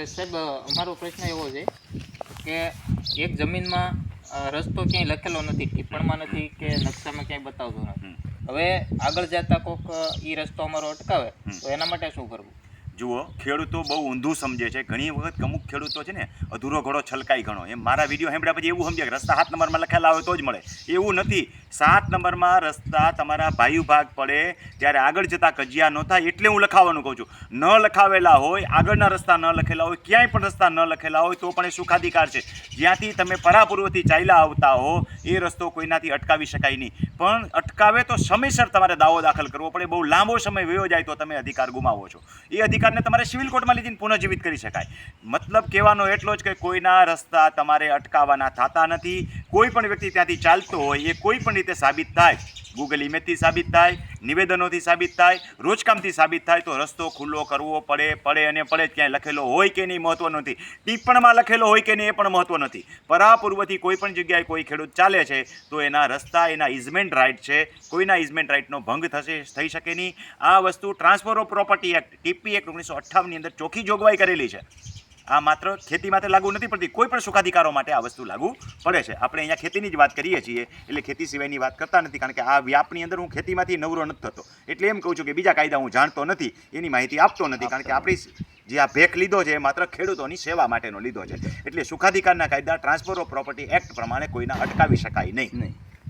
હવે સાહેબ અમારો પ્રશ્ન એવો છે કે એક જમીનમાં રસ્તો ક્યાંય લખેલો નથી ટિપ્પણમાં નથી કે નકશામાં ક્યાંય બતાવતો નથી. હવે આગળ જતા કોક એ રસ્તો અમારો અટકાવે તો એના માટે શું કરવું? જુઓ, ખેડૂતો બહુ ઊંધું સમજે છે. ઘણી વખત અમુક ખેડૂતો છે ને, અધૂરો ઘોડો છલકાઈ ઘણો એમ મારા વીડિયો સાંભળ્યા પછી એવું સમજે કે રસ્તા સાત નંબરમાં લખેલા હોય તો જ મળે. એવું નથી. સાત નંબરમાં રસ્તા તમારા ભાઈ ભાગ પડે, ત્યારે આગળ જતા કજિયા ન થાય એટલે હું લખાવવાનું કહું છું. ન લખાવેલા હોય, આગળના રસ્તા ન લખેલા હોય, ક્યાંય પણ રસ્તા ન લખેલા હોય, તો પણ એ સુખાધિકાર છે. જ્યાંથી તમે પરાપૂર્વથી ચાલ્યા આવતા હો, એ રસ્તો કોઈનાથી અટકાવી શકાય નહીં. પણ અટકાવે તો સમયસર તમારે દાવો દાખલ કરવો પડે. બહુ લાંબો સમય વયો જાય તો તમે અધિકાર ગુમાવો છો. એ અધિકારને તમારે સિવિલ કોર્ટમાં લીધીને પુનઃજીવિત કરી શકાય. મતલબ કહેવાનો એટલો જ કે કોઈના રસ્તા તમારે અટકાવવાના થતા નથી. કોઈ પણ વ્યક્તિ ત્યાંથી ચાલતો હોય, એ કોઈ પણ રીતે સાબિત થાય. ગૂગલ ઇમેજથી સાબિત થાય, નિવેદનોથી સાબિત થાય, રોજકામથી સાબિત થાય, તો રસ્તો ખુલ્લો કરવો પડે પડે અને પડે જ ક્યાંય લખેલો હોય કે નહીં મહત્વ નથી. ટિપ્પણમાં લખેલો હોય કે નહીં એ પણ મહત્વ નથી. પરાપૂર્વથી કોઈ પણ જગ્યાએ કોઈ ખેડૂત ચાલે છે, તો એના રસ્તા, એના ઇઝમેન્ટ રાઇટ છે. કોઈના ઇઝમેન્ટ રાઇટનો ભંગ થશે, થઈ શકે નહીં. આ વસ્તુ transfer of property act, TP act ઓગણીસો અઠ્ઠાવનની અંદર ચોખ્ખી જોગવાઈ કરેલી છે. આ માત્ર ખેતી માટે લાગુ નથી પડતી, કોઈ પણ સુખાધિકારો માટે આ વસ્તુ લાગુ પડે છે. આપણે અહીંયા ખેતીની જ વાત કરીએ છીએ, એટલે ખેતી સિવાયની વાત કરતા નથી, કારણ કે આ વ્યાપની અંદર હું ખેતીમાંથી નવરો નથી થતો. એટલે એમ કહું છું કે બીજા કાયદા હું જાણતો નથી, એની માહિતી આપતો નથી, કારણ કે આપણી જે આ ભેખ લીધો છે એ માત્ર ખેડૂતોની સેવા માટેનો લીધો છે. એટલે સુખાધિકારના કાયદા ટ્રાન્સફર ઓફ પ્રોપર્ટી એક્ટ પ્રમાણે કોઈના અટકાવી શકાય નહીં. નહીં.